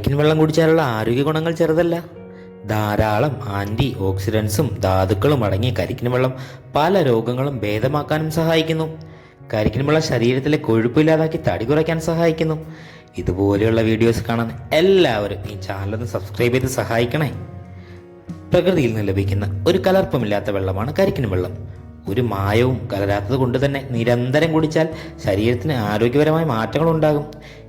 കരിക്കിൻ വെള്ളം കുടിച്ചാലുള്ള ആരോഗ്യ ഗുണങ്ങൾ ചെറുതല്ല. ധാരാളം ആന്റി ഓക്സിഡൻസും ധാതുക്കളും അടങ്ങിയ കരിക്കിൻ വെള്ളം പല രോഗങ്ങളും ഭേദമാക്കാനും സഹായിക്കുന്നു. കരിക്കിൻ വെള്ളം ശരീരത്തിലെ കൊഴുപ്പ് ഇല്ലാതാക്കി തടി കുറയ്ക്കാൻ സഹായിക്കുന്നു. ഇതുപോലെയുള്ള വീഡിയോസ് കാണാൻ എല്ലാവരും ഈ ചാനലൊന്ന് സബ്സ്ക്രൈബ് ചെയ്ത് സഹായിക്കണേ. പ്രകൃതിയിൽ നിന്ന് ലഭിക്കുന്ന ഒരു കലർപ്പമില്ലാത്ത വെള്ളമാണ് കരിക്കിൻ വെള്ളം. ഒരു മായവും കലരാത്തത് കൊണ്ട് തന്നെ നിരന്തരം കുടിച്ചാൽ ശരീരത്തിന് ആരോഗ്യപരമായ മാറ്റങ്ങൾ ഉണ്ടാകും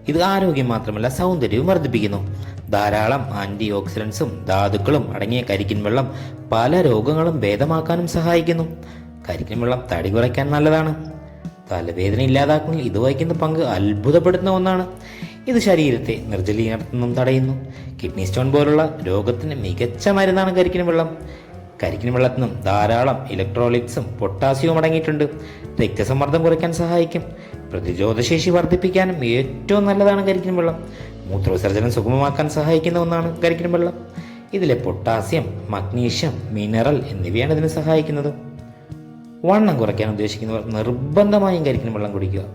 ഇത് ആരോഗ്യം മാത്രമല്ല സൗന്ദര്യവും വർദ്ധിപ്പിക്കുന്നു. ധാരാളം ആന്റി ഓക്സിഡൻസും ധാതുക്കളും അടങ്ങിയ കരിക്കിൻ വെള്ളം പല രോഗങ്ങളും ഭേദമാക്കാനും സഹായിക്കുന്നു. കരിക്കിൻ വെള്ളം തടി കുറയ്ക്കാൻ നല്ലതാണ്. തലവേദന ഇല്ലാതാക്കുന്നതിൽ ഇത് വഹിക്കുന്ന പങ്ക് അത്ഭുതപ്പെടുത്തുന്ന ഒന്നാണ്. ഇത് ശരീരത്തെ നിർജലീകരണത്തിൽ തടയുന്നു. കിഡ്നി സ്റ്റോൺ പോലുള്ള രോഗത്തിന് മികച്ച മരുന്നാണ് കരിക്കിൻ വെള്ളം. കരിക്കിൻ വെള്ളത്തിനും ധാരാളം ഇലക്ട്രോളിക്സും പൊട്ടാസ്യവും അടങ്ങിയിട്ടുണ്ട്. രക്തസമ്മർദ്ദം കുറയ്ക്കാൻ സഹായിക്കും. പ്രതിരോധശേഷി വർദ്ധിപ്പിക്കാനും ഏറ്റവും നല്ലതാണ് കരിക്കിൻ വെള്ളം. മൂത്രവിസർജനം സുഗമമാക്കാൻ സഹായിക്കുന്ന ഒന്നാണ് കരിക്കിൻ വെള്ളം. ഇതിലെ പൊട്ടാസ്യം മഗ്നീഷ്യം മിനറൽ എന്നിവയാണ് ഇതിന് സഹായിക്കുന്നത്. വണ്ണം കുറയ്ക്കാൻ ഉദ്ദേശിക്കുന്നവർ നിർബന്ധമായും കരിക്കിൻ വെള്ളം കുടിക്കുക.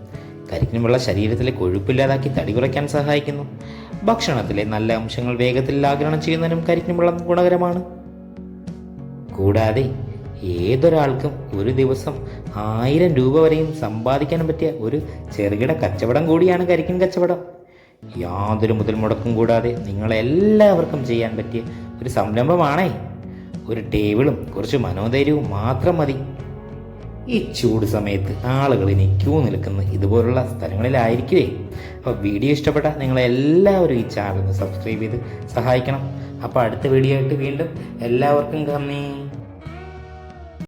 കരിക്കിൻ വെള്ളം ശരീരത്തിലെ കൊഴുപ്പില്ലാതാക്കി തടി കുറയ്ക്കാൻ സഹായിക്കുന്നു. ഭക്ഷണത്തിലെ നല്ല അംശങ്ങൾ വേഗത്തിൽ ആഗിരണം ചെയ്യുന്നതിനും കരിക്കിൻ വെള്ളം ഗുണകരമാണ്. കൂടാതെ ഏതൊരാൾക്കും ഒരു ദിവസം ആയിരം രൂപ വരെയും സമ്പാദിക്കാൻ പറ്റിയ ഒരു ചെറുകിട കച്ചവടം കൂടിയാണ് കരിക്കിൻ കച്ചവടം. യാതൊരു മുതൽ മുടക്കും കൂടാതെ നിങ്ങളെല്ലാവർക്കും ചെയ്യാൻ പറ്റിയ ഒരു സംരംഭമാണേ. ഒരു ടേബിളും കുറച്ച് മനോധൈര്യവും മാത്രം മതി. ഈ ചൂട് സമയത്ത് ആളുകൾ ഇനി ക്യൂ നിൽക്കുന്ന ഇതുപോലുള്ള സ്ഥലങ്ങളിലായിരിക്കുവേ. അപ്പോൾ വീഡിയോ ഇഷ്ടപ്പെട്ട നിങ്ങളെല്ലാവരും ഈ ചാനൽ സബ്സ്ക്രൈബ് ചെയ്ത് സഹായിക്കണം. അപ്പോൾ അടുത്ത വീഡിയോ ആയിട്ട് വീണ്ടും എല്ലാവർക്കും നന്ദി.